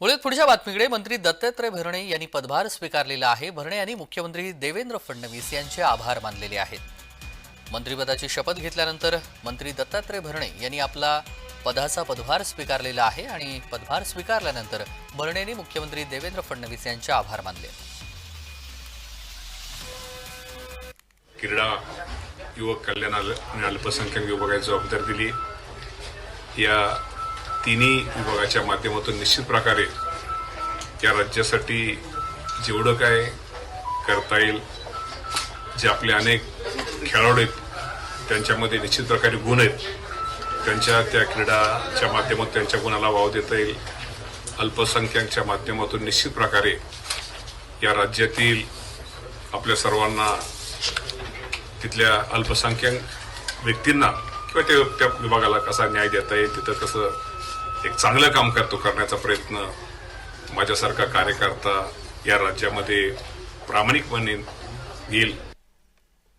वळूयात पुढच्या बातमीकडे. मंत्री दत्तात्रय भरणे यांनी पदभार स्वीकारलेला आहे. भरणे यांनी मुख्यमंत्री देवेंद्र फडणवीस यांचे आभार मानलेले आहेत. मंत्रिपदाची शपथ घेतल्यानंतर मंत्री दत्तात्रय भरणे यांनी आपला पदाचा पदभार स्वीकारलेला आहे आणि पदभार स्वीकारल्यानंतर भरणे यांनी मुख्यमंत्री देवेंद्र फडणवीस यांचे आभार मानले. क्रीडा युवक कल्याण आणि अल्पसंख्याक विभागाची जबाबदारी दिली. या तिन्ही विभागाच्या माध्यमातून निश्चित प्रकारे या राज्यासाठी जेवढं काय करता येईल जे आपले अनेक खेळाडू आहेत त्यांच्यामध्ये निश्चित प्रकारे गुण आहेत त्यांच्या त्या क्रीडाच्या माध्यमातून त्यांच्या गुणाला वाव देता येईल. अल्पसंख्याकच्या माध्यमातून निश्चित प्रकारे या राज्यातील आपल्या सर्वांना तिथल्या अल्पसंख्याक व्यक्तींना किंवा ते त्या विभागाला कसा न्याय देता येईल तिथं कसं एक चांगलं काम करतो करण्याचा प्रयत्न माझ्यासारखा कार्यकर्ता या राज्यामध्ये प्रामाणिकपणे येईल.